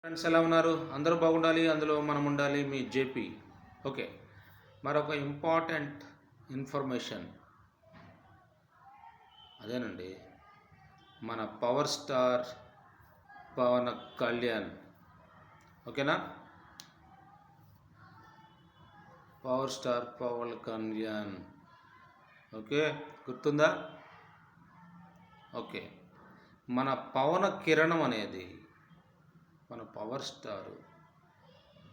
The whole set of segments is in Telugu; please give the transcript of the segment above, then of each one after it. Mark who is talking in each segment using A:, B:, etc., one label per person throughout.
A: ఫ్రెండ్స్ ఎలా ఉన్నారు? అందరూ బాగుండాలి అందులో మనం ఉండాలి మీ జేపీ. ఓకే. మరొక ఇంపార్టెంట్ ఇన్ఫర్మేషన్ అదేనండి. మన పవర్ స్టార్ పవన్ కళ్యాణ్. ఓకేనా? Power star Pawan Kalyan. Okay. గుర్తుందా? ఓకే. మన పవన కిరణం అనేది మన పవర్ స్టార్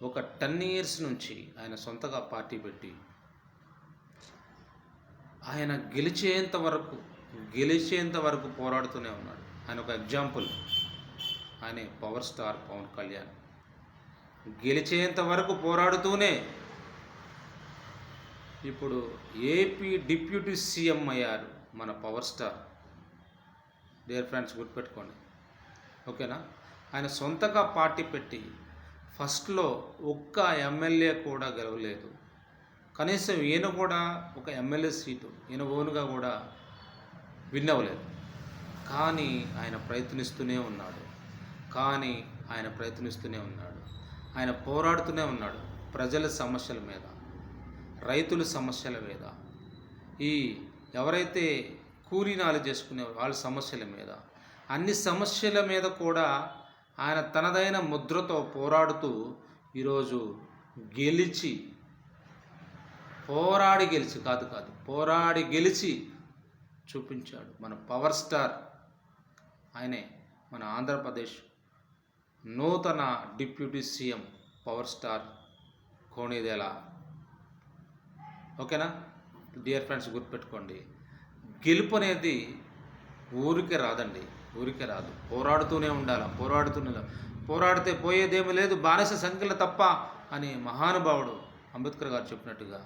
A: ఒక టెన్ ఇయర్స్ నుంచి ఆయన సొంతగా పార్టీ పెట్టి ఆయన గెలిచేంత వరకు గెలిచేంత వరకు పోరాడుతూనే ఉన్నాడు. ఆయన ఒక ఎగ్జాంపుల్ ఆయనే పవర్ స్టార్ పవన్ కళ్యాణ్. గెలిచేంత వరకు పోరాడుతూనే ఇప్పుడు ఏపీ డిప్యూటీ సీఎం అయ్యారు మన పవర్ స్టార్ డియర్ ఫ్రెండ్స్ గుర్తుపెట్టుకోండి. ఓకేనా ఆయన సొంతగా పార్టీ పెట్టి ఫస్ట్లో ఒక్క ఎమ్మెల్యే కూడా గెలవలేదు. కనీసం ఈయన కూడా ఒక ఎమ్మెల్యే సీటు ఈయన ఓనుగా కూడా విన్ అవ్వలేదు. కానీ ఆయన ప్రయత్నిస్తూనే ఉన్నాడు. కానీ ఆయన ప్రయత్నిస్తూనే ఉన్నాడు. ఆయన పోరాడుతూనే ఉన్నాడు ప్రజల సమస్యల మీద రైతుల సమస్యల మీద. ఈ ఎవరైతే కూలీనాలు చేసుకునే వాళ్ళ సమస్యల మీద అన్ని సమస్యల మీద కూడా ఆయన తనదైన ముద్రతో పోరాడుతూ ఈరోజు గెలిచి పోరాడి గెలిచి కాదు కాదు పోరాడి గెలిచి చూపించాడు మన పవర్ స్టార్ ఆయనే మన ఆంధ్రప్రదేశ్ నూతన deputy CM power star Konidela ఓకేనా? డియర్ ఫ్రెండ్స్ గుర్తుపెట్టుకోండి గెలుపు అనేది ఊరికే రాదండి. ఊరికే రాదు. పోరాడుతూనే ఉండాలి పోరాడుతూనే పోరాడితే పోయేదేమీ లేదు బానిస సంఖ్యలు తప్ప అని మహానుభావుడు అంబేద్కర్ గారు చెప్పినట్టుగా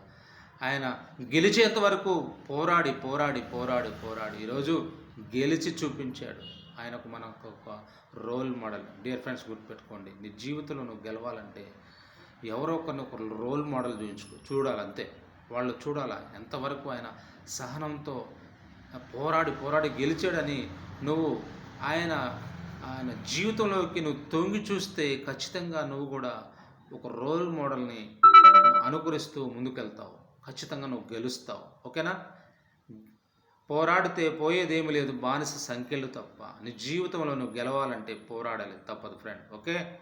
A: ఆయన గెలిచేంత వరకు పోరాడి పోరాడి పోరాడి పోరాడి ఈరోజు గెలిచి చూపించాడు. ఆయనకు మనకు ఒక రోల్ మోడల్. డియర్ ఫ్రెండ్స్ గుర్తుపెట్టుకోండి నీ జీవితంలో నువ్వు గెలవాలంటే ఎవరో ఒకరిని ఒక రోల్ మోడల్ చూపించుకో చూడాలి అంతే వాళ్ళు చూడాలా? ఎంతవరకు ఆయన సహనంతో పోరాడి పోరాడి గెలిచాడని నువ్వు ఆయన ఆయన జీవితంలోకి నువ్వు తొంగి చూస్తే ఖచ్చితంగా నువ్వు కూడా ఒక రోల్ మోడల్ని అనుకరిస్తూ ముందుకెళ్తావు. ఖచ్చితంగా నువ్వు గెలుస్తావు. ఓకేనా? పోరాడితే పోయేదేమీ లేదు. బానిస సంఖ్యలు తప్ప. నీ జీవితంలో నువ్వు గెలవాలంటే పోరాడాలి. తప్పదు ఫ్రెండ్ ఓకే?